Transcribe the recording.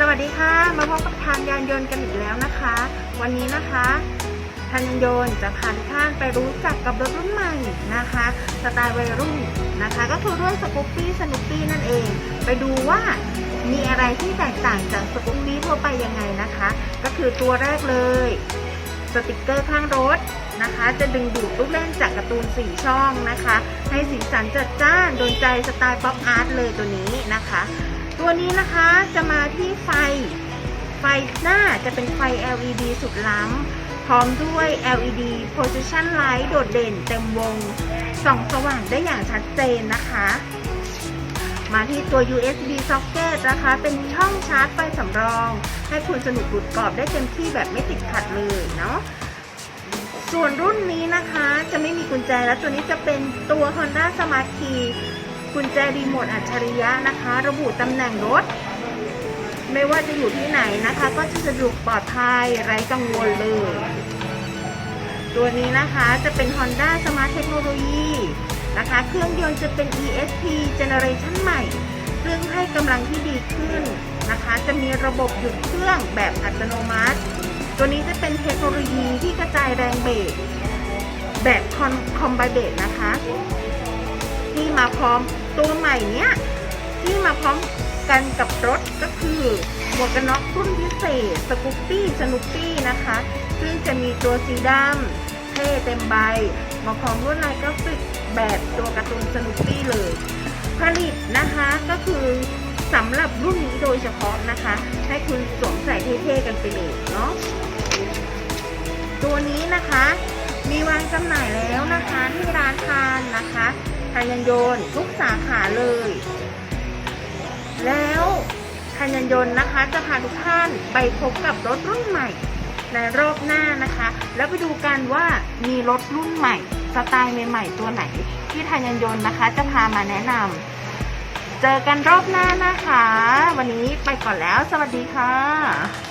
สวัสดีค่ะ มาพบกับทางยานยนต์กันอีกแล้วนะคะ วันนี้นะคะทางยานยนต์จะพาทุกท่านไปรู้จักกับรถรุ่นใหม่นะคะสไตล์วัยรุ่นนะคะ ก็คือรุ่นสกูปปี้สนุปปี้นั่นเอง ไปดูว่ามีอะไรที่แตกต่างจากสกูปปี้ทั่วไปยังไงนะคะ ก็คือตัวแรกเลยสติกเกอร์ข้างรถนะคะ จะดึงดูดลูกเล่นจากการ์ตูนสี่ช่องนะคะ ให้สีสันจัดจ้านโดนใจสไตล์ป๊อปอาร์ตเลยตัวนี้นะคะ ตัวนี้นะคะจะมาที่ไฟ ไฟหน้าจะเป็นไฟ LED สุดล้ำ พร้อมด้วย LED position light โดดเด่นเต็มวง ส่องสว่างได้อย่างชัดเจนนะคะ มาที่ตัว USB socket นะคะ เป็นช่องชาร์จไฟสำรอง ให้คุณสนุกบุดกรอบได้เต็มที่แบบไม่ติดขัดเลยเนาะส่วนรุ่นนี้นะคะจะไม่มีกุญแจแล้วตัวนี้จะเป็นตัว Honda Smart Key กุญแจรีโมทอัจฉริยะนะคะ ระบุตำแหน่งรถ ไม่ว่าจะอยู่ที่ไหนนะคะ ก็จะสะดวกปลอดภัยไร้กังวลเลย ตัวนี้นะคะจะเป็น Honda Smart Technology นะคะเครื่องยนต์จะเป็น ESP Generation ใหม่ซึ่องให้กำลังที่ดีขึ้นนะคะ จะมีระบบหยุดเครื่องแบบอัตโนมัติ ตัวนี้จะเป็นเทคโนโลยีที่กระจายแรงเบรกแบบคอมคอมไบเบรกนะคะ ที่มาพร้อมตัวใหม่เนี้ยที่มาพร้อมกันกับรถก็คือหมวกกันน็อกรุ่นพิเศษสกูปปี้สนุปปี้นะคะ ซึ่งจะมีตัวสีดำเท่เต็มใบมาพร้อมลวดลายกราฟิกแบบตัวการ์ตูนสนุปปี้เลย ผลิตนะคะก็คือสำหรับรุ่นนี้โดยเฉพาะนะคะ ให้คุณสวมใส่เท่ๆกันไปเลยเนาะตัวนี้นะคะ มีวางจำหน่ายแล้วนะคะที่ร้านทานนะคะ ทายันยนทุกสาขาเลย แล้วทายันยนต์นะคะ จะพาทุกท่านไปพบกับรถรุ่นใหม่ในรอบหน้านะคะ แล้วไปดูกันว่ามีรถรุ่นใหม่ สไตล์ใหม่ๆตัวไหน ที่ทายันยนต์นะคะ จะพามาแนะนำเจอกันรอบหน้านะคะ วันนี้ไปก่อนแล้ว สวัสดีค่ะ